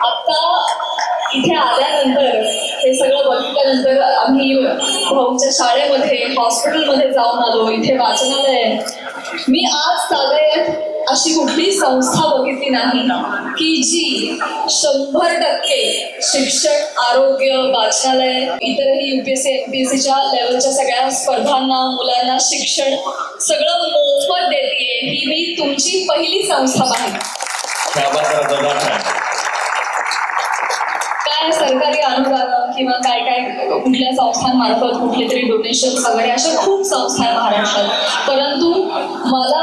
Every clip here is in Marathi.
आता इथे आल्यानंतर हे सगळं बघितल्यानंतर आम्ही भाऊच्या शाळेमध्ये हॉस्पिटलमध्ये जाऊन आलो इथे वाचनालय मी आज तागायत अशी कुठली संस्था बघितली नाही की जी शंभर टक्के शिक्षण आरोग्य वाचनालय इतरही युपीएससी एमपीएससीच्या लेवलच्या सगळ्या स्पर्धांना मुलांना शिक्षण सगळं मोफत देते ही मी तुमची पहिली संस्था आहे. काय सरकारी अनुदान किंवा काय काय कुठल्या संस्थांमार्फत कुठले तरी डोनेशन वगैरे अशा खूप संस्था आहे महाराष्ट्रात. परंतु मला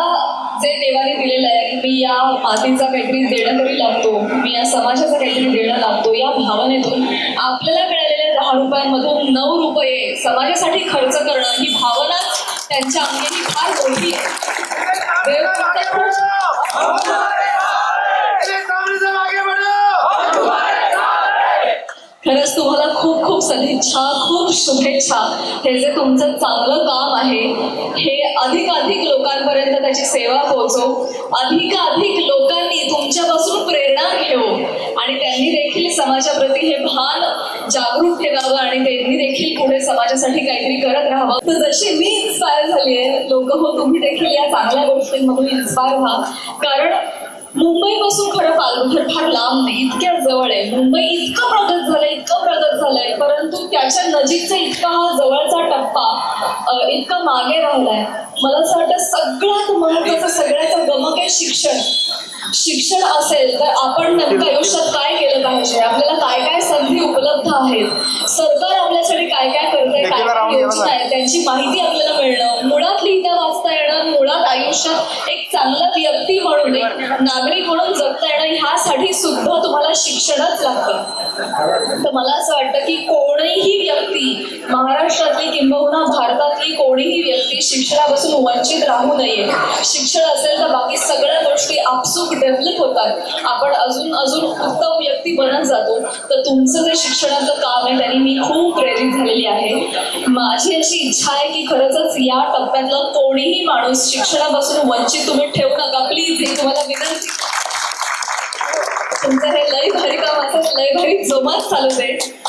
जे देवाने दिलेलं आहे मी या मातीचा काहीतरी देणं तरी लागतो. मी या समाजाचा काहीतरी देणं लागतो. या भावनेतून आपल्याला मिळालेल्या दहा रुपयांमधून नऊ रुपये समाजासाठी खर्च करणं ही भावना त्यांच्या अंगी फार मोठी आहे देव तुमचं खूप खरंच तुम्हाला खूप खूप सदिच्छा खूप शुभेच्छा. हे जे तुमचं चांगलं काम आहे हे अधिकाधिक लोकांपर्यंत त्याची सेवा पोहोचो. अधिकाधिक लोकांनी तुमच्यापासून प्रेरणा घेऊ आणि त्यांनी देखील समाजाप्रती हे भान जागरूक ठेवावं आणि त्यांनी देखील पुढे समाजासाठी काहीतरी करत राहावं. तर जशी मी इन्स्पायर झाली आहे लोक हो तुम्ही देखील या चांगल्या गोष्टींमधून इन्स्पायर व्हा. कारण मुंबईपासून खरं पालघर फार लांब नाही इतक्या जवळ आहे. मुंबई इतकं प्रगत झालंय इतकं प्रगत झालंय परंतु त्याच्या नजीकचा इतका हा जवळचा टप्पा इतका मागे राहिलाय. मला असं वाटतं सगळ्यात महत्वाचं सगळ्याचं गमक आहे शिक्षण. शिक्षण असेल तर आपण नेमकं आयुष्यात काय केलं पाहिजे? आपल्याला काय काय संधी उपलब्ध आहेत? सरकार आपल्यासाठी काय काय करतंय काय काय योजना आहे त्यांची माहिती आपल्याला मिळणं मुळात लिहिता वाचता येणं मुळात आयुष्यात एक चांगला व्यक्ती म्हणून एक नागरिक म्हणून जगता येणं ह्यासाठी सुद्धा तुम्हाला शिक्षणच लागतं. तर मला असं वाटतं की कोणीही व्यक्ती महाराष्ट्रातली किंबहुना भारतातली कोणीही व्यक्ती शिक्षणापासून वंचित राहू नये. शिक्षण असेल तर बाकी सगळ्या गोष्टी आपसूक डेव्हलप होतात. आपण अजून अजून उत्तम व्यक्ती बनत जातो. तर तुमचं जे शिक्षणाचं काम आहे त्यांनी मी खूप प्रेरित झालेली आहे. माझी अशी इच्छा आहे की खरंच या टप्प्यातला कोणीही माणूस शिक्षणापासून वंचित तुम्ही ठेवू नका. प्लीज ही तुम्हाला विनंती. तुमचं हे लय भारी काम असं लय भारी जोमात चालू दे.